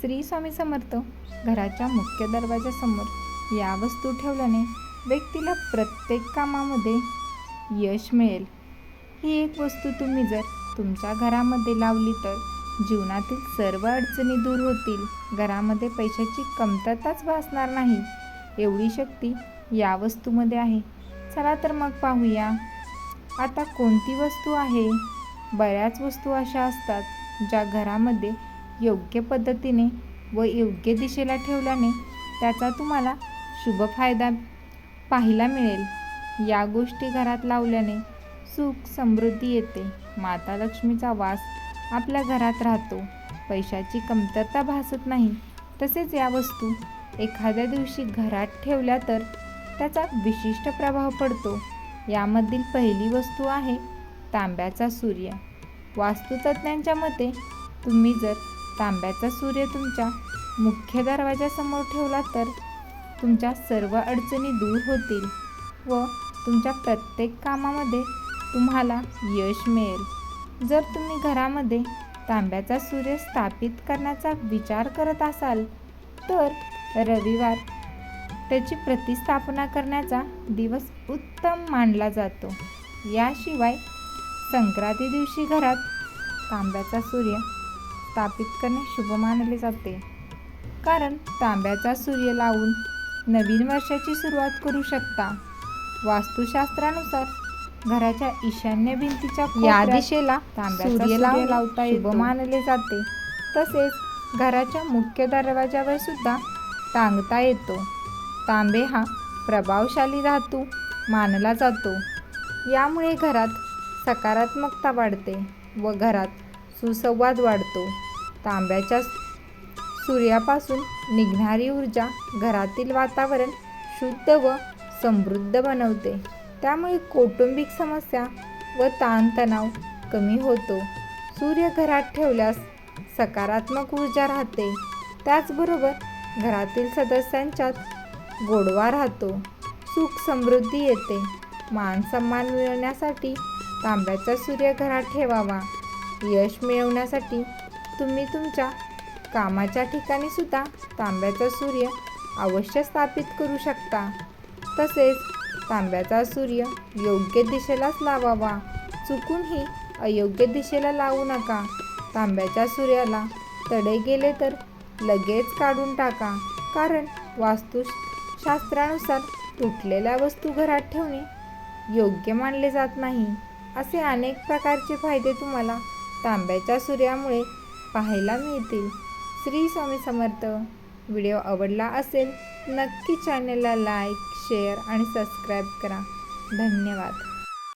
श्री स्वामी समर्थ घराच्या मुख्य दरवाजासमोर या वस्तू ठेवल्याने व्यक्तीला प्रत्येक कामामध्ये यश मिळेल. ही एक वस्तू तुम्ही जर तुमच्या घरामध्ये लावली तर जीवनातील सर्व अडचणी दूर होतील. घरामध्ये पैशाची कमतरताच भासणार नाही. एवढी शक्ती या वस्तूमध्ये आहे. चला तर मग पाहूया. आता कोणती वस्तू आहे? बऱ्याच वस्तू अशा असतात ज्या घरामध्ये योग्य पद्धतीने व योग्य दिशेला ठेवल्याने त्याचा तुम्हाला शुभ फायदा पाहायला मिळेल. या गोष्टी घरात लावल्याने सुख समृद्धी येते. माता लक्ष्मीचा वास आपल्या घरात राहतो. पैशाची कमतरता भासत नाही. तसेच या वस्तू एखाद्या दिवशी घरात ठेवल्या तर त्याचा विशिष्ट प्रभाव पडतो. यामधील पहिली वस्तू आहे तांब्याचा सूर्य. वास्तुतज्ञांच्या मते तुम्ही जर तांब्याचा सूर्य तुमच्या मुख्य दरवाजासमोर ठेवला तर तुमच्या सर्व अडचणी दूर होतील व तुमच्या प्रत्येक कामामध्ये तुम्हाला यश मिळेल. जर तुम्ही घरामध्ये तांब्याचा सूर्य स्थापित करण्याचा विचार करत असाल तर रविवार त्याची प्रतिस्थापना करण्याचा दिवस उत्तम मानला जातो. याशिवाय संक्रांती दिवशी घरात तांब्याचा सूर्य स्थापित करणे शुभ मानले जाते. कारण तांब्याचा सूर्य लावून नवीन वर्षाची सुरुवात करू शकता. वास्तुशास्त्रानुसार घराच्या ईशान्य भिंतीच्या या दिशेला तांब्याचा सूर्य लावता येतो. मानले जाते. तसेच घराच्या मुख्य दरवाजावर सुद्धा टांगता येतो. तांबे हा प्रभावशाली धातू मानला जातो. यामुळे घरात सकारात्मकता वाढते व घरात सुसंवाद वाढतो. तांब्याच्या सूर्यापासून निघणारी ऊर्जा घरातील वातावरण शुद्ध व समृद्ध बनवते. त्यामुळे कौटुंबिक समस्या व ताणतणाव कमी होतो. सूर्य घरात ठेवल्यास सकारात्मक ऊर्जा राहते. त्याचबरोबर घरातील सदस्यांच्यात गोडवा राहतो. सुख समृद्धी येते. मान सन्मान मिळवण्यासाठी तांब्याचा सूर्य घरात ठेवावा. यश मिळवण्यासाठी तुम्ही तुमच्या कामाच्या ठिकाणी सुद्धा तांब्याचा सूर्य अवश्य स्थापित करू शकता. तसेच तांब्याचा सूर्य योग्य दिशेलाच लावावा. चुकूनही अयोग्य दिशेला लावू नका. तांब्याच्या सूर्याला तडे गेले तर लगेच काढून टाका. कारण वास्तुशास्त्रानुसार तुटलेल्या वस्तू घरात ठेवणे योग्य मानले जात नाही. असे अनेक प्रकारचे फायदे तुम्हाला तांब्याच्या सूर्यामुळे पाहायला मिळतील. श्री स्वामी समर्थ. व्हिडिओ आवडला असेल नक्की चॅनलला लाईक शेअर आणि सबस्क्राईब करा. धन्यवाद.